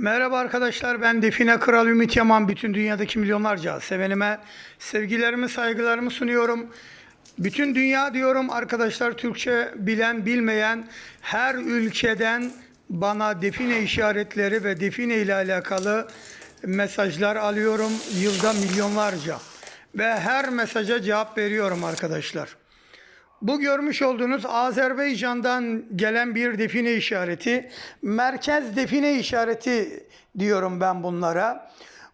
Merhaba arkadaşlar ben Define Kral Ümit Yaman bütün dünyadaki milyonlarca sevenime sevgilerimi saygılarımı sunuyorum. Bütün dünya diyorum arkadaşlar Türkçe bilen bilmeyen her ülkeden bana define işaretleri ve define ile alakalı mesajlar alıyorum yılda milyonlarca ve her mesaja cevap veriyorum arkadaşlar. Bu görmüş olduğunuz Azerbaycan'dan gelen bir define işareti. Merkez define işareti diyorum ben bunlara.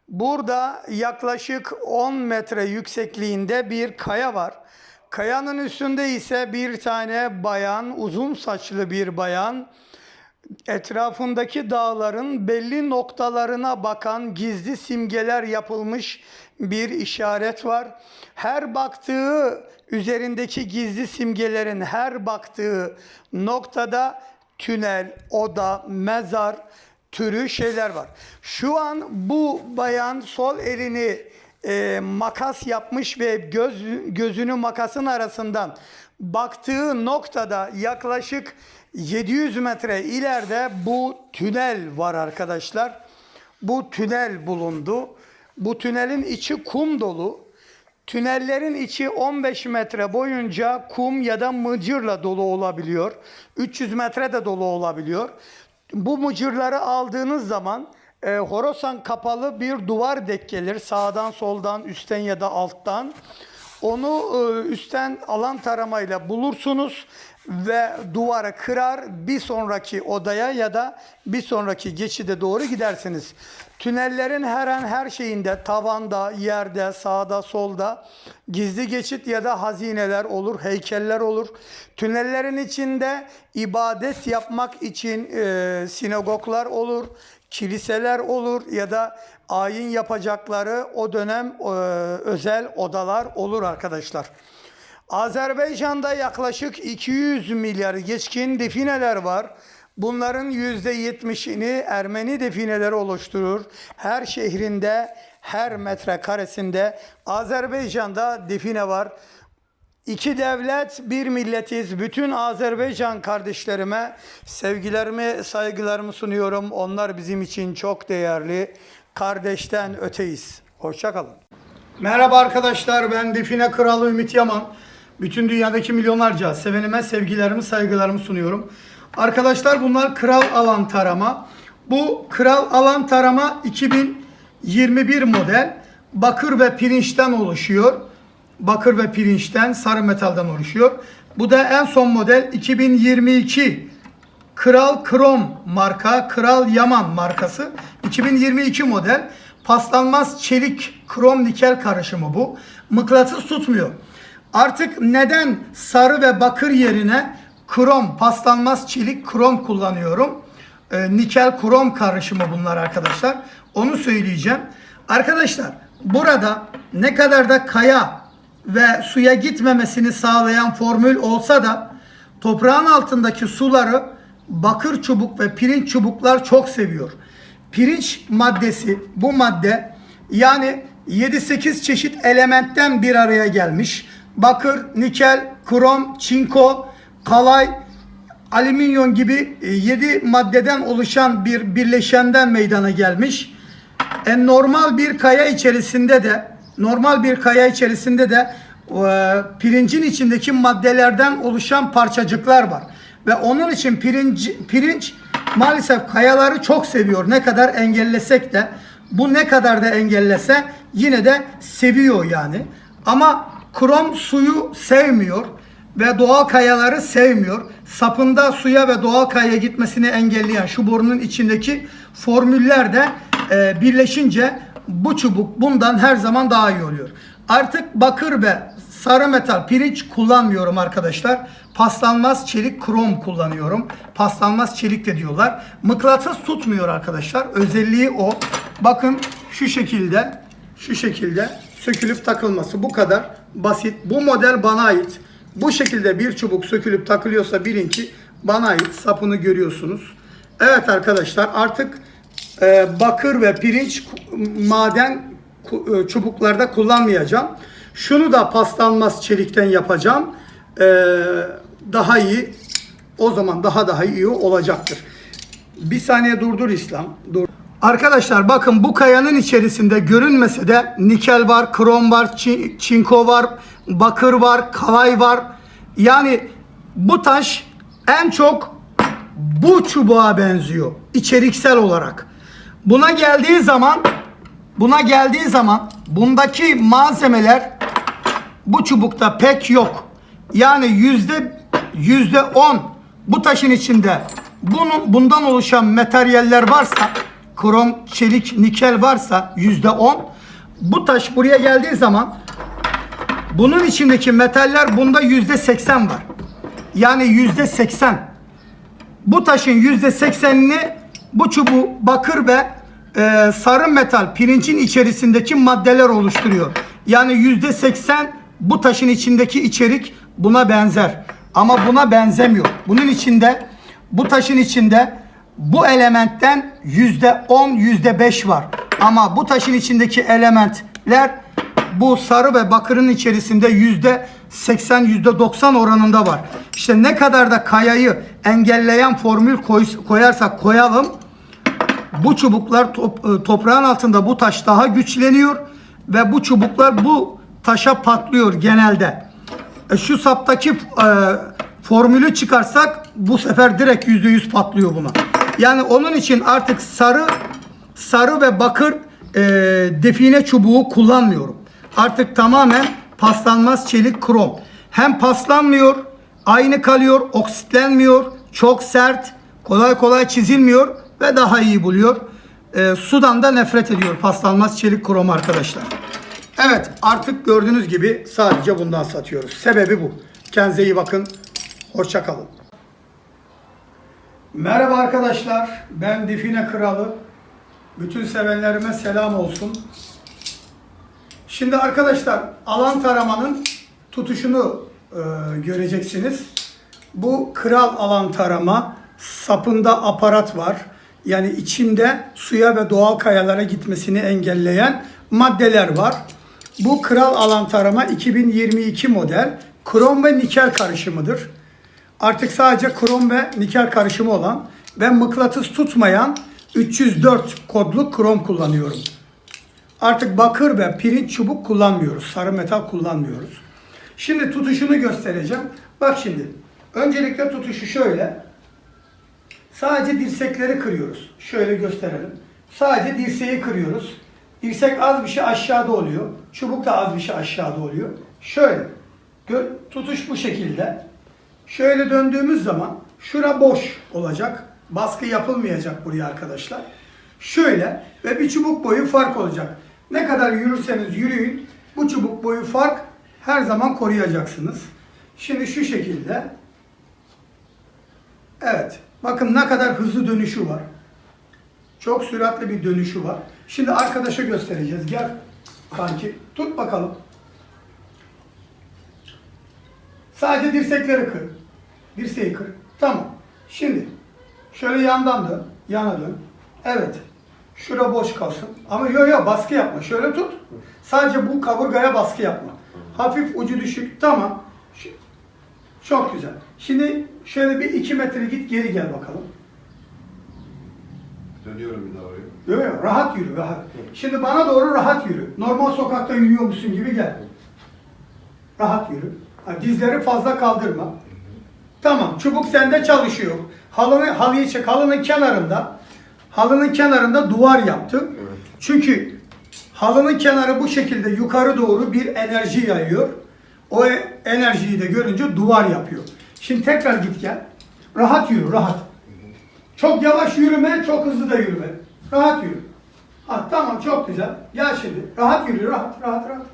Burada yaklaşık 10 metre yüksekliğinde bir kaya var. Kayanın üstünde ise bir tane bayan, uzun saçlı bir bayan etrafındaki dağların belli noktalarına bakan gizli simgeler yapılmış bir işaret var. Her baktığı üzerindeki gizli simgelerin her baktığı noktada tünel, oda, mezar türü şeyler var. Şu an bu bayan sol elini e, makas yapmış ve göz gözünü makasın arasından baktığı noktada yaklaşık 700 metre ileride bu tünel var arkadaşlar. Bu tünel bulundu. Bu tünelin içi kum dolu. Tünellerin içi 15 metre boyunca kum ya da mıcırla dolu olabiliyor. 300 metre de dolu olabiliyor. Bu mıcırları aldığınız zaman e, Horasan kapalı bir duvar denk gelir. Sağdan, soldan, üstten ya da alttan. Onu e, üstten alan taramayla bulursunuz ve duvara kırar bir sonraki odaya ya da bir sonraki geçide doğru gidersiniz. Tünellerin her an her şeyinde tavanda, yerde, sağda, solda gizli geçit ya da hazineler olur, heykeller olur. Tünellerin içinde ibadet yapmak için e, sinagoglar olur, kiliseler olur ya da ayin yapacakları o dönem e, özel odalar olur arkadaşlar. Azerbaycan'da yaklaşık 200 milyar geçkin defineler var. Bunların %70'ini Ermeni defineleri oluşturur. Her şehrinde, her metrekaresinde Azerbaycan'da define var. İki devlet, bir milletiz. Bütün Azerbaycan kardeşlerime sevgilerimi, saygılarımı sunuyorum. Onlar bizim için çok değerli. Kardeşten öteyiz. Hoşçakalın. Merhaba arkadaşlar, ben Define Kralı Ümit Yaman. Bütün dünyadaki milyonlarca sevenime sevgilerimi, saygılarımı sunuyorum. Arkadaşlar bunlar Kral Alan Tarama. Bu Kral Alan Tarama 2021 model. Bakır ve pirinçten oluşuyor. Bakır ve pirinçten, sarı metalden oluşuyor. Bu da en son model 2022 Kral Krom marka, Kral Yaman markası 2022 model. Paslanmaz çelik krom nikel karışımı bu. Mıknatıs tutmuyor. Artık neden sarı ve bakır yerine krom, paslanmaz çelik krom kullanıyorum? Ee, nikel krom karışımı bunlar arkadaşlar. Onu söyleyeceğim. Arkadaşlar burada ne kadar da kaya ve suya gitmemesini sağlayan formül olsa da toprağın altındaki suları bakır çubuk ve pirinç çubuklar çok seviyor. Pirinç maddesi bu madde yani 7-8 çeşit elementten bir araya gelmiş. Bakır, nikel, krom, çinko, kalay, alüminyum gibi 7 maddeden oluşan bir birleşenden meydana gelmiş. E, normal bir kaya içerisinde de normal bir kaya içerisinde de e, pirincin içindeki maddelerden oluşan parçacıklar var. Ve onun için pirinç, pirinç maalesef kayaları çok seviyor. Ne kadar engellesek de bu ne kadar da engellese yine de seviyor yani. Ama krom suyu sevmiyor ve doğal kayaları sevmiyor. Sapında suya ve doğal kayaya gitmesini engelleyen şu borunun içindeki formüller de e, birleşince bu çubuk bundan her zaman daha iyi oluyor. Artık bakır ve sarı metal pirinç kullanmıyorum arkadaşlar. Paslanmaz çelik krom kullanıyorum. Paslanmaz çelik de diyorlar. Mıknatıs tutmuyor arkadaşlar. Özelliği o. Bakın şu şekilde şu şekilde sökülüp takılması bu kadar basit. Bu model bana ait. Bu şekilde bir çubuk sökülüp takılıyorsa bilin ki bana ait. Sapını görüyorsunuz. Evet arkadaşlar artık e, bakır ve pirinç maden e, çubuklarda kullanmayacağım. Şunu da paslanmaz çelikten yapacağım. E, daha iyi o zaman daha daha iyi olacaktır. Bir saniye durdur İslam. Dur. Arkadaşlar bakın bu kayanın içerisinde görünmese de nikel var, krom var, çi- çinko var, bakır var, kalay var. Yani bu taş en çok bu çubuğa benziyor içeriksel olarak. Buna geldiği zaman buna geldiği zaman bundaki malzemeler bu çubukta pek yok. Yani yüzde yüzde on bu taşın içinde bunun bundan oluşan materyaller varsa krom, çelik, nikel varsa yüzde on bu taş buraya geldiği zaman bunun içindeki metaller bunda yüzde seksen var. Yani yüzde seksen. Bu taşın yüzde seksenini bu çubuğu bakır ve e, sarı metal pirincin içerisindeki maddeler oluşturuyor. Yani yüzde seksen bu taşın içindeki içerik buna benzer. Ama buna benzemiyor. Bunun içinde bu taşın içinde bu elementten yüzde on yüzde beş var. Ama bu taşın içindeki elementler bu sarı ve bakırın içerisinde yüzde 80 yüzde 90 oranında var. İşte ne kadar da kayayı engelleyen formül koy- koyarsak koyalım bu çubuklar top- e, toprağın altında bu taş daha güçleniyor ve bu çubuklar bu taşa patlıyor genelde. E, şu saptaki e, formülü çıkarsak bu sefer direkt yüzde yüz patlıyor buna. Yani onun için artık sarı sarı ve bakır e, define çubuğu kullanmıyorum. Artık tamamen paslanmaz çelik krom. Hem paslanmıyor, aynı kalıyor, oksitlenmiyor, çok sert, kolay kolay çizilmiyor ve daha iyi buluyor. E, sudan da nefret ediyor paslanmaz çelik krom arkadaşlar. Evet artık gördüğünüz gibi sadece bundan satıyoruz. Sebebi bu. Kendinize iyi bakın. Hoşça kalın. Merhaba arkadaşlar. Ben Define Kralı. Bütün sevenlerime selam olsun. Şimdi arkadaşlar alan taramanın tutuşunu e, göreceksiniz. Bu kral alan tarama sapında aparat var. Yani içinde suya ve doğal kayalara gitmesini engelleyen maddeler var. Bu kral alan tarama 2022 model krom ve nikel karışımıdır. Artık sadece krom ve nikel karışımı olan ve mıknatıs tutmayan 304 kodlu krom kullanıyorum. Artık bakır ve pirinç çubuk kullanmıyoruz. Sarı metal kullanmıyoruz. Şimdi tutuşunu göstereceğim. Bak şimdi. Öncelikle tutuşu şöyle. Sadece dirsekleri kırıyoruz. Şöyle gösterelim. Sadece dirseği kırıyoruz. Dirsek az bir şey aşağıda oluyor. Çubuk da az bir şey aşağıda oluyor. Şöyle. Tutuş bu şekilde. Şöyle döndüğümüz zaman şura boş olacak. Baskı yapılmayacak buraya arkadaşlar. Şöyle ve bir çubuk boyu fark olacak. Ne kadar yürürseniz yürüyün bu çubuk boyu fark her zaman koruyacaksınız. Şimdi şu şekilde. Evet. Bakın ne kadar hızlı dönüşü var. Çok süratli bir dönüşü var. Şimdi arkadaşa göstereceğiz. Gel kanki. Tut bakalım. Sadece dirsekleri kır. Dirseği kır. Tamam. Şimdi şöyle yandan dön. Yana dön. Evet. Şura boş kalsın. Ama yo yo baskı yapma. Şöyle tut. Sadece bu kaburgaya baskı yapma. Hafif ucu düşük. Tamam. Çok güzel. Şimdi şöyle bir iki metre git geri gel bakalım. Dönüyorum bir daha oraya. Yok yok rahat yürü rahat. Şimdi bana doğru rahat yürü. Normal sokakta yürüyormuşsun gibi gel. Rahat yürü. Dizleri fazla kaldırma. Tamam çubuk sende çalışıyor. Halını, halıyı çek. Halının kenarında halının kenarında duvar yaptım. Evet. Çünkü halının kenarı bu şekilde yukarı doğru bir enerji yayıyor. O enerjiyi de görünce duvar yapıyor. Şimdi tekrar git gel. Rahat yürü rahat. Çok yavaş yürüme, çok hızlı da yürüme. Rahat yürü. Ha, tamam çok güzel. Gel şimdi. Rahat yürü, rahat, rahat, rahat.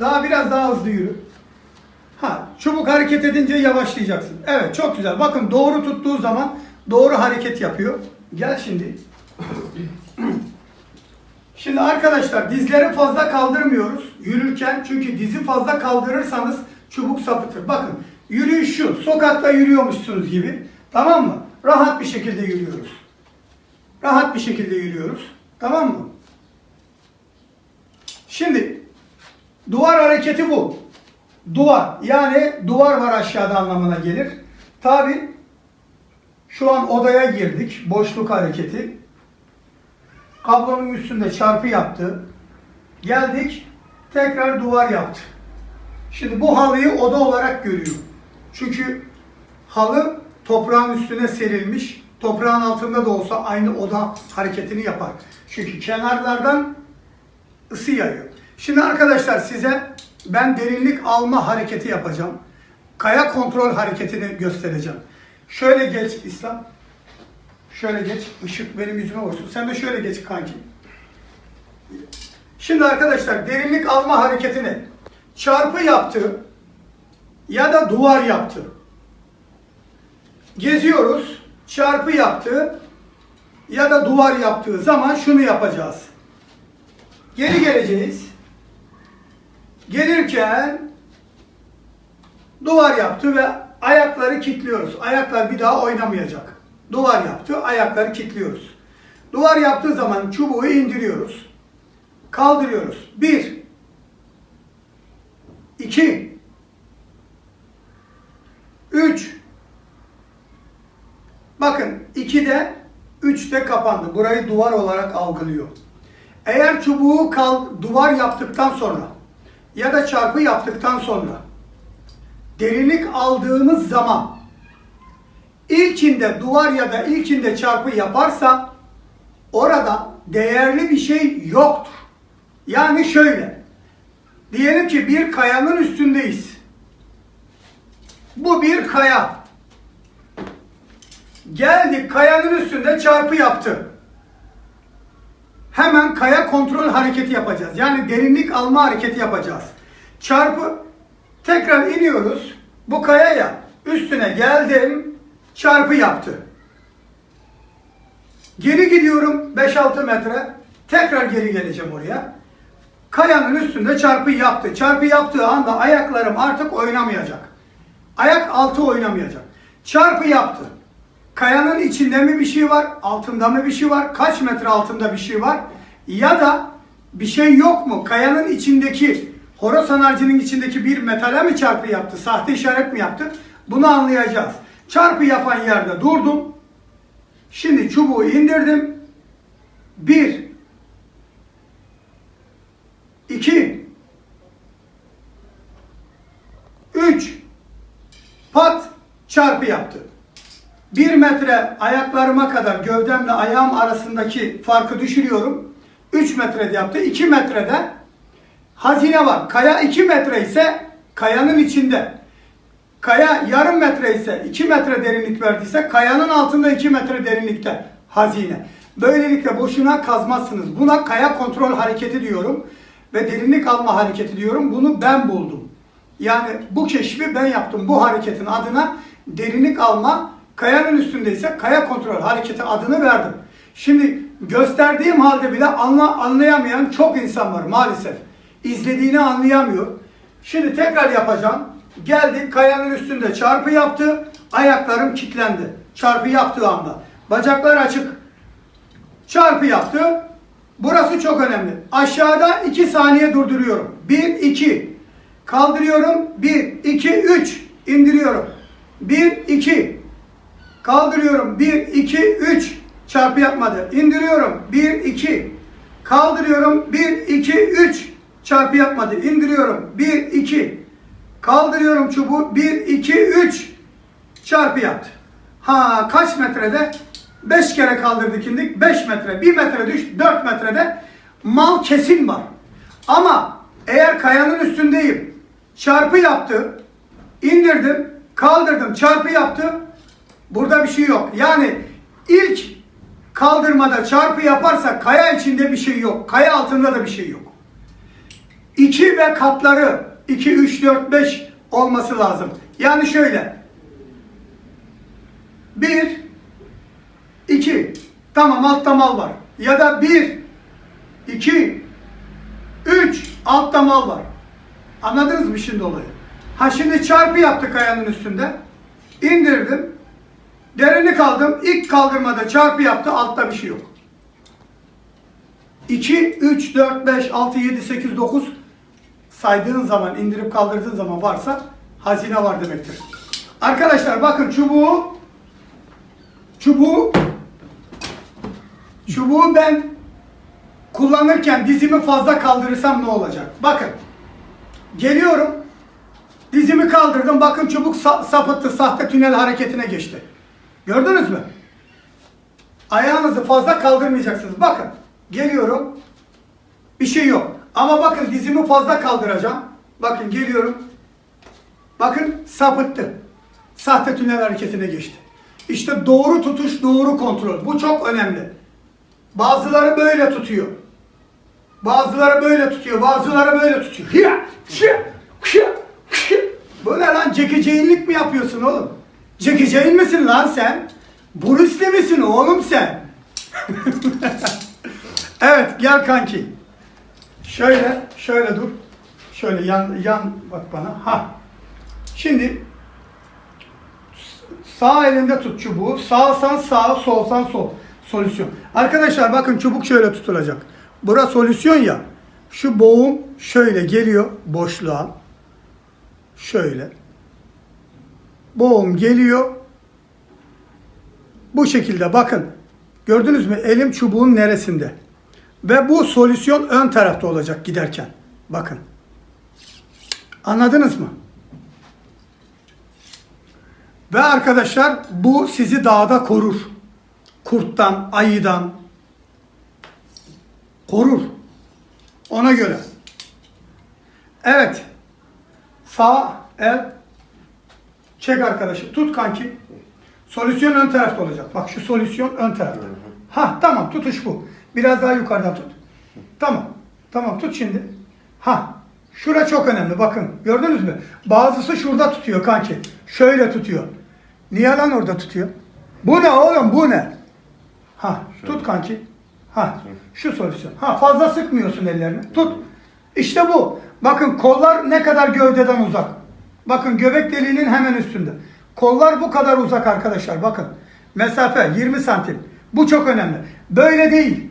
Daha biraz daha hızlı yürü. Ha, çubuk hareket edince yavaşlayacaksın. Evet, çok güzel. Bakın doğru tuttuğu zaman doğru hareket yapıyor. Gel şimdi. Şimdi arkadaşlar dizleri fazla kaldırmıyoruz yürürken. Çünkü dizi fazla kaldırırsanız çubuk sapıtır. Bakın yürüyüş şu. Sokakta yürüyormuşsunuz gibi. Tamam mı? Rahat bir şekilde yürüyoruz. Rahat bir şekilde yürüyoruz. Tamam mı? Şimdi duvar hareketi bu. Duvar yani duvar var aşağıda anlamına gelir. Tabi şu an odaya girdik. Boşluk hareketi. Kablonun üstünde çarpı yaptı. Geldik. Tekrar duvar yaptı. Şimdi bu halıyı oda olarak görüyor. Çünkü halı toprağın üstüne serilmiş. Toprağın altında da olsa aynı oda hareketini yapar. Çünkü kenarlardan ısı yayıyor. Şimdi arkadaşlar size ben derinlik alma hareketi yapacağım. Kaya kontrol hareketini göstereceğim. Şöyle geç İslam. Şöyle geç. Işık benim yüzüme vursun. Sen de şöyle geç kanki. Şimdi arkadaşlar derinlik alma hareketini çarpı yaptı ya da duvar yaptı. Geziyoruz. Çarpı yaptı ya da duvar yaptığı zaman şunu yapacağız. Geri geleceğiz. Gelirken duvar yaptı ve ayakları kilitliyoruz. Ayaklar bir daha oynamayacak. Duvar yaptı, ayakları kilitliyoruz. Duvar yaptığı zaman çubuğu indiriyoruz. Kaldırıyoruz. Bir. iki, Üç. Bakın 2'de 3'te kapandı. Burayı duvar olarak algılıyor. Eğer çubuğu kal, duvar yaptıktan sonra ya da çarpı yaptıktan sonra derinlik aldığımız zaman ilkinde duvar ya da ilkinde çarpı yaparsa orada değerli bir şey yoktur. Yani şöyle. Diyelim ki bir kayanın üstündeyiz. Bu bir kaya. Geldik kayanın üstünde çarpı yaptı. Hemen kaya kontrol hareketi yapacağız. Yani derinlik alma hareketi yapacağız. Çarpı tekrar iniyoruz. Bu kayaya üstüne geldim. Çarpı yaptı. Geri gidiyorum 5-6 metre. Tekrar geri geleceğim oraya. Kayanın üstünde çarpı yaptı. Çarpı yaptığı anda ayaklarım artık oynamayacak. Ayak altı oynamayacak. Çarpı yaptı. Kayanın içinde mi bir şey var, altında mı bir şey var, kaç metre altında bir şey var ya da bir şey yok mu? Kayanın içindeki, horoz harcının içindeki bir metale mi çarpı yaptı, sahte işaret mi yaptı? Bunu anlayacağız. Çarpı yapan yerde durdum. Şimdi çubuğu indirdim. Bir, iki, üç, pat çarpı yaptı. Bir metre ayaklarıma kadar gövdemle ayağım arasındaki farkı düşürüyorum. 3 metrede yaptı. 2 metrede hazine var. Kaya 2 metre ise kayanın içinde. Kaya yarım metre ise 2 metre derinlik verdiyse kayanın altında 2 metre derinlikte hazine. Böylelikle boşuna kazmazsınız. Buna kaya kontrol hareketi diyorum ve derinlik alma hareketi diyorum. Bunu ben buldum. Yani bu keşfi ben yaptım. Bu hareketin adına derinlik alma, kayanın üstündeyse kaya kontrol hareketi adını verdim. Şimdi gösterdiğim halde bile anla, anlayamayan çok insan var maalesef. İzlediğini anlayamıyor. Şimdi tekrar yapacağım. Geldik kayanın üstünde çarpı yaptı. Ayaklarım kilitlendi. Çarpı yaptığı anda. Bacaklar açık. Çarpı yaptı. Burası çok önemli. Aşağıda 2 saniye durduruyorum. 1, 2. Kaldırıyorum. 1, 2, 3. İndiriyorum. 1, 2. Kaldırıyorum. 1, 2, 3. Çarpı yapmadı. İndiriyorum. 1, 2. Kaldırıyorum. 1, 2, 3. Çarpı yapmadı. İndiriyorum. 1, 2. Kaldırıyorum çubuğu. 1, 2, 3. Çarpı yaptı. Ha kaç metrede? 5 kere kaldırdık indik. 5 metre. 1 metre düş. 4 metrede mal kesin var. Ama eğer kayanın üstündeyim. Çarpı yaptı. indirdim. Kaldırdım. Çarpı yaptı. Burada bir şey yok. Yani ilk kaldırmada çarpı yaparsa kaya içinde bir şey yok. Kaya altında da bir şey yok. 2 ve katları 2, 3, 4, 5 olması lazım. Yani şöyle. 1, 2. Tamam altta mal var. Ya da 1, 2, 3 altta mal var. Anladınız mı şimdi olayı? Ha şimdi çarpı yaptı kayanın üstünde. İndirdim. Derinlik aldım. İlk kaldırmada çarpı yaptı. Altta bir şey yok. 2, 3, 4, 5, 6, 7, 8, 9 saydığın zaman, indirip kaldırdığın zaman varsa hazine var demektir. Arkadaşlar bakın çubuğu çubuğu çubuğu ben kullanırken dizimi fazla kaldırırsam ne olacak? Bakın. Geliyorum. Dizimi kaldırdım. Bakın çubuk sa- sapıttı. Sahte tünel hareketine geçti. Gördünüz mü? Ayağınızı fazla kaldırmayacaksınız. Bakın. Geliyorum. Bir şey yok. Ama bakın dizimi fazla kaldıracağım. Bakın geliyorum. Bakın sapıttı. Sahte tünel hareketine geçti. İşte doğru tutuş, doğru kontrol. Bu çok önemli. Bazıları böyle tutuyor. Bazıları böyle tutuyor, bazıları böyle tutuyor. Hiya, şıya, şıya, şıya. Bu ne lan? Çekeceğinlik mi yapıyorsun oğlum? Çekeceğin misin lan sen? Bruce Lee misin oğlum sen? evet, gel kanki. Şöyle, şöyle dur. Şöyle yan, yan bak bana. Ha. Şimdi sağ elinde tut çubuğu. Sağsan sağ, solsan sol. Solüsyon. Arkadaşlar bakın çubuk şöyle tutulacak. Bura solüsyon ya. Şu boğum şöyle geliyor boşluğa. Şöyle. Boğum geliyor. Bu şekilde bakın. Gördünüz mü? Elim çubuğun neresinde? Ve bu solüsyon ön tarafta olacak giderken. Bakın. Anladınız mı? Ve arkadaşlar bu sizi dağda korur. Kurttan, ayıdan korur. Ona göre. Evet. Sağ el çek arkadaşım. Tut kanki. Solüsyon ön tarafta olacak. Bak şu solüsyon ön tarafta. Ha tamam tutuş bu. Biraz daha yukarıdan tut. Tamam. Tamam tut şimdi. Ha. Şura çok önemli bakın. Gördünüz mü? Bazısı şurada tutuyor kanki. Şöyle tutuyor. Niye lan orada tutuyor? Bu ne oğlum bu ne? Ha tut kanki. Ha şu solüsyon. Ha fazla sıkmıyorsun ellerini. Tut. İşte bu. Bakın kollar ne kadar gövdeden uzak. Bakın göbek deliğinin hemen üstünde. Kollar bu kadar uzak arkadaşlar. Bakın. Mesafe 20 santim. Bu çok önemli. Böyle değil.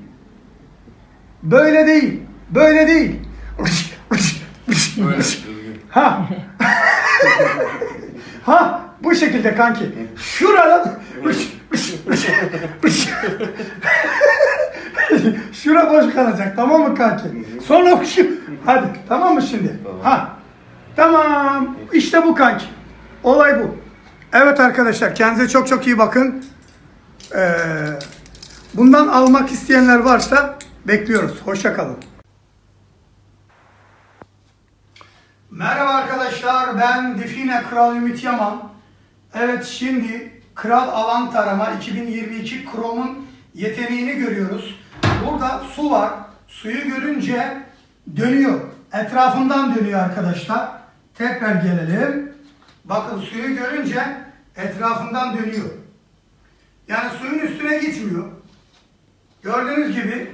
Böyle değil. Böyle değil. Ha. ha bu şekilde kanki. Şuradan Şura boş kalacak tamam mı kanki? Sonra hadi tamam mı şimdi? Ha. Tamam. İşte bu kanki. Olay bu. Evet arkadaşlar kendinize çok çok iyi bakın. Ee, bundan almak isteyenler varsa bekliyoruz. Hoşça kalın. Merhaba arkadaşlar ben Define Kral Ümit Yaman. Evet şimdi Kral Alan Tarama 2022 Chrom'un yeteneğini görüyoruz. Burada su var. Suyu görünce dönüyor. Etrafından dönüyor arkadaşlar. Tekrar gelelim. Bakın suyu görünce etrafından dönüyor. Yani suyun üstüne gitmiyor. Gördüğünüz gibi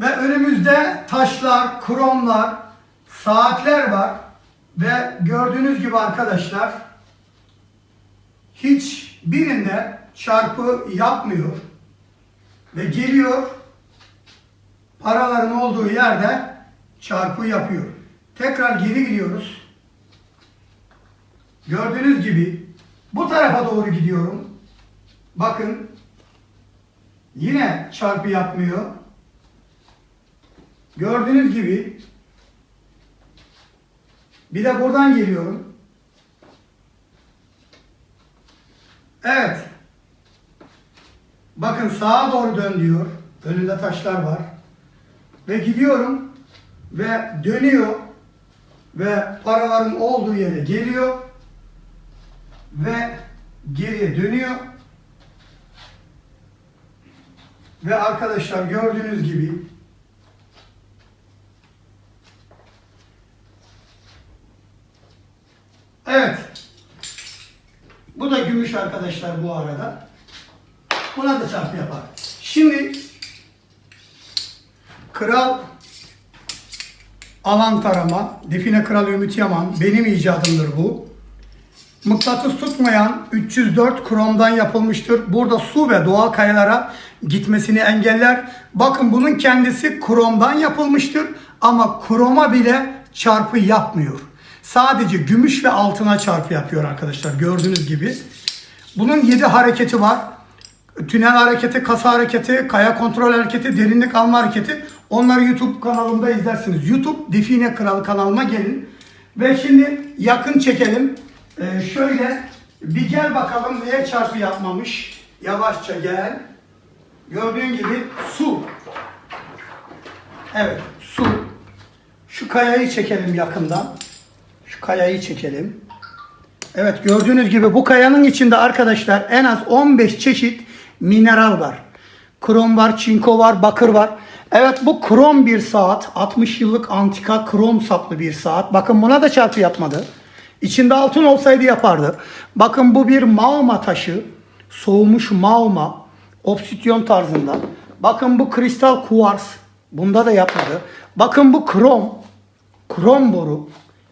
ve önümüzde taşlar, kromlar, saatler var. Ve gördüğünüz gibi arkadaşlar hiç birinde çarpı yapmıyor. Ve geliyor paraların olduğu yerde çarpı yapıyor. Tekrar geri gidiyoruz. Gördüğünüz gibi bu tarafa doğru gidiyorum. Bakın yine çarpı yapmıyor. Gördüğünüz gibi bir de buradan geliyorum. Evet. Bakın sağa doğru dön diyor. Önünde taşlar var. Ve gidiyorum ve dönüyor ve paraların olduğu yere geliyor ve geriye dönüyor. Ve arkadaşlar gördüğünüz gibi Evet. Bu da gümüş arkadaşlar bu arada. Buna da çarpı yapar. Şimdi Kral alan tarama, Define Kral Ümit Yaman, benim icadımdır bu. Mıknatıs tutmayan 304 kromdan yapılmıştır. Burada su ve doğal kayalara gitmesini engeller. Bakın bunun kendisi kromdan yapılmıştır ama kroma bile çarpı yapmıyor. Sadece gümüş ve altına çarpı yapıyor arkadaşlar gördüğünüz gibi. Bunun 7 hareketi var. tünel hareketi, kasa hareketi, kaya kontrol hareketi, derinlik alma hareketi. Onları YouTube kanalımda izlersiniz. YouTube Define Kralı kanalıma gelin. Ve şimdi yakın çekelim. Ee, şöyle bir gel bakalım neye çarpı yapmamış. Yavaşça gel. Gördüğün gibi su. Evet su. Şu kayayı çekelim yakından. Şu kayayı çekelim. Evet gördüğünüz gibi bu kayanın içinde arkadaşlar en az 15 çeşit mineral var. Krom var, çinko var, bakır var. Evet bu krom bir saat. 60 yıllık antika krom saplı bir saat. Bakın buna da çarpı yapmadı. İçinde altın olsaydı yapardı. Bakın bu bir mağma taşı. Soğumuş mağma. Obsidyon tarzında. Bakın bu kristal kuvars. Bunda da yapmadı. Bakın bu krom. Krom boru.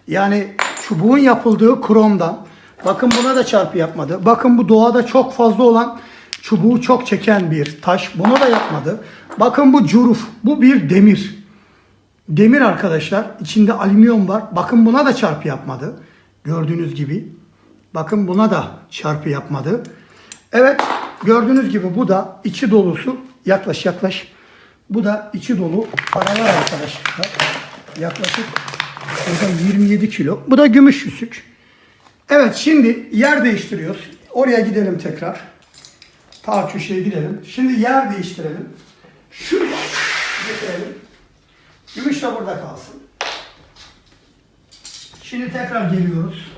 Yani çubuğun yapıldığı kromdan. Bakın buna da çarpı yapmadı. Bakın bu doğada çok fazla olan çubuğu çok çeken bir taş. Bunu da yapmadı. Bakın bu curuf. Bu bir demir. Demir arkadaşlar. içinde alüminyum var. Bakın buna da çarpı yapmadı. Gördüğünüz gibi. Bakın buna da çarpı yapmadı. Evet gördüğünüz gibi bu da içi dolusu. Yaklaş yaklaş. Bu da içi dolu paralar arkadaşlar. Yaklaşık burada 27 kilo. Bu da gümüş yüzük. Evet şimdi yer değiştiriyoruz. Oraya gidelim tekrar. Ta köşeye gidelim. Şimdi yer değiştirelim. Şuraya getirelim. Gümüş de burada kalsın. Şimdi tekrar geliyoruz.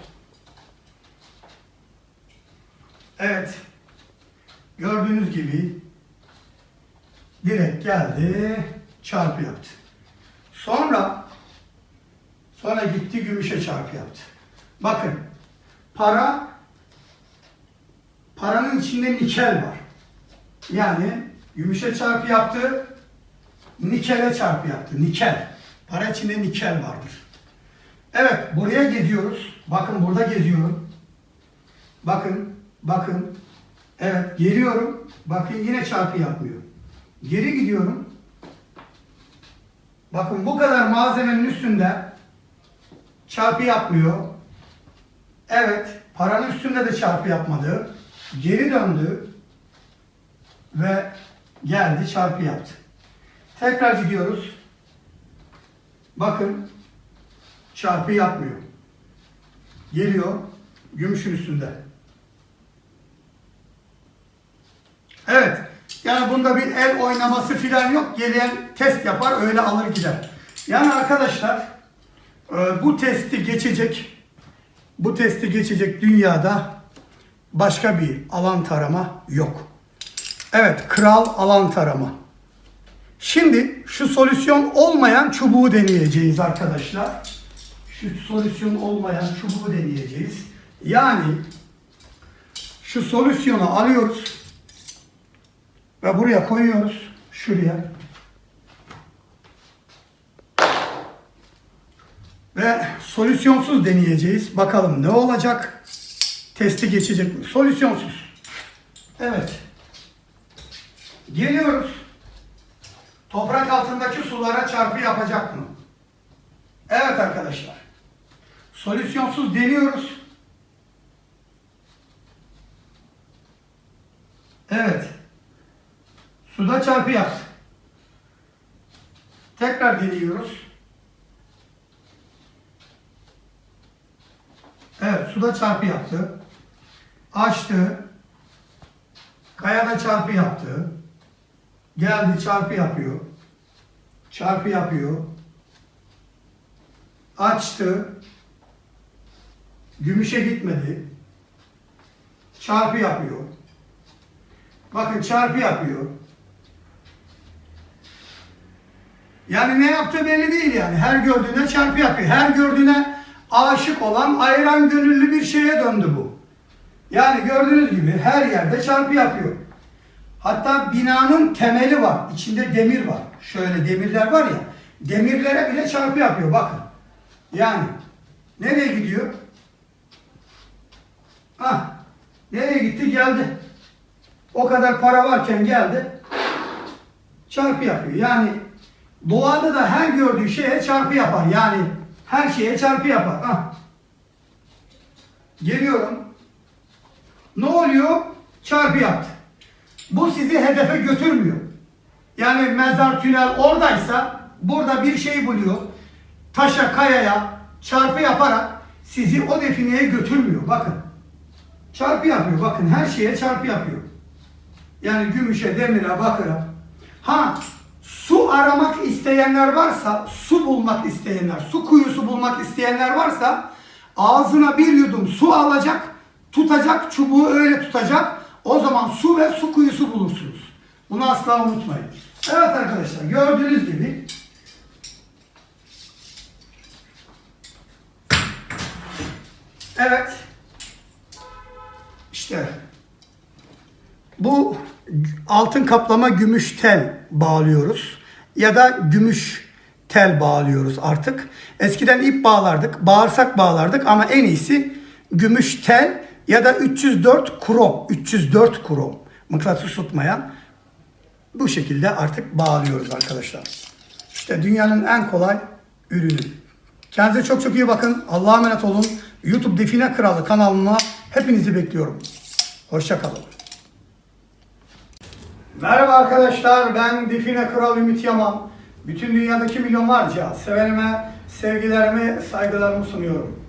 Evet. Gördüğünüz gibi direkt geldi, çarpı yaptı. Sonra sonra gitti gümüşe çarpı yaptı. Bakın para paranın içinde nikel var. Yani gümüşe çarpı yaptı, nikele çarpı yaptı. Nikel. Para içinde nikel vardır. Evet, buraya geziyoruz. Bakın burada geziyorum. Bakın, bakın. Evet, geliyorum. Bakın yine çarpı yapmıyor. Geri gidiyorum. Bakın bu kadar malzemenin üstünde çarpı yapmıyor. Evet, paranın üstünde de çarpı yapmadı. Geri döndü ve geldi çarpı yaptı. Tekrar gidiyoruz. Bakın çarpı yapmıyor. Geliyor gümüşün üstünde. Evet. Yani bunda bir el oynaması filan yok. Gelen test yapar öyle alır gider. Yani arkadaşlar e, bu testi geçecek bu testi geçecek dünyada başka bir alan tarama yok. Evet, kral alan tarama. Şimdi şu solüsyon olmayan çubuğu deneyeceğiz arkadaşlar. Şu solüsyon olmayan çubuğu deneyeceğiz. Yani şu solüsyonu alıyoruz ve buraya koyuyoruz. Şuraya. Ve solüsyonsuz deneyeceğiz. Bakalım ne olacak? Testi geçecek mi? Solüsyonsuz. Evet. Geliyoruz. Toprak altındaki sulara çarpı yapacak mı? Evet arkadaşlar. Solüsyonsuz deniyoruz. Evet. Suda çarpı yaptı. Tekrar deniyoruz. Evet, suda çarpı yaptı. Açtı. Kayada çarpı yaptı. Geldi çarpı yapıyor. Çarpı yapıyor. Açtı. Gümüşe gitmedi. Çarpı yapıyor. Bakın çarpı yapıyor. Yani ne yaptığı belli değil yani. Her gördüğüne çarpı yapıyor. Her gördüğüne aşık olan ayran gönüllü bir şeye döndü bu. Yani gördüğünüz gibi her yerde çarpı yapıyor. Hatta binanın temeli var. İçinde demir var. Şöyle demirler var ya. Demirlere bile çarpı yapıyor bakın. Yani nereye gidiyor? Ha, nereye gitti? Geldi. O kadar para varken geldi. Çarpı yapıyor. Yani doğada da her gördüğü şeye çarpı yapar. Yani her şeye çarpı yapar. Ha. Geliyorum. Ne oluyor? Çarpı yaptı. bu sizi hedefe götürmüyor. Yani mezar tünel oradaysa burada bir şey buluyor. Taşa, kayaya çarpı yaparak sizi o defineye götürmüyor. Bakın. Çarpı yapıyor. Bakın her şeye çarpı yapıyor. Yani gümüşe, demire, bakıra. Ha su aramak isteyenler varsa, su bulmak isteyenler, su kuyusu bulmak isteyenler varsa ağzına bir yudum su alacak, tutacak, çubuğu öyle tutacak. O zaman su ve su kuyusu bulursunuz. Bunu asla unutmayın. Evet arkadaşlar gördüğünüz gibi Evet. İşte bu altın kaplama gümüş tel bağlıyoruz. Ya da gümüş tel bağlıyoruz artık. Eskiden ip bağlardık, bağırsak bağlardık ama en iyisi gümüş tel ya da 304 krom. 304 krom. Mıknatıs tutmayan. Bu şekilde artık bağlıyoruz arkadaşlar. İşte dünyanın en kolay ürünü. Kendinize çok çok iyi bakın. Allah'a emanet olun. YouTube Define Kralı kanalına hepinizi bekliyorum. Hoşçakalın. Merhaba arkadaşlar, ben Define Kral Ümit Yaman. Bütün dünyadaki milyonlarca sevenime sevgilerimi, saygılarımı sunuyorum.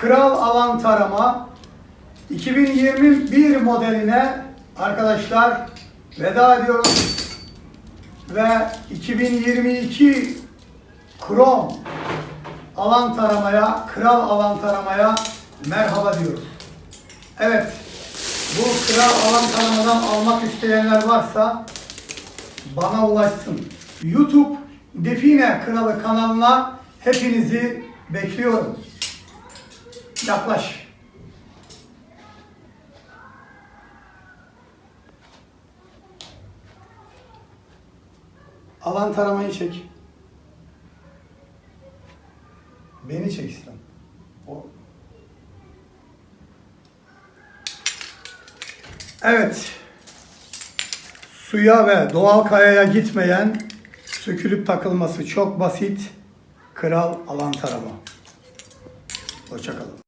Kral Alan Tarama 2021 modeline arkadaşlar veda ediyoruz. Ve 2022 Krom alan taramaya, kral alan taramaya merhaba diyoruz. Evet, bu kral alan taramadan almak isteyenler varsa bana ulaşsın. YouTube Define Kralı kanalına hepinizi bekliyorum. Yaklaş. Alan taramayı çek. Beni çek İslam. O. Evet. Suya ve doğal kayaya gitmeyen sökülüp takılması çok basit. Kral alan tarama. Hoşçakalın.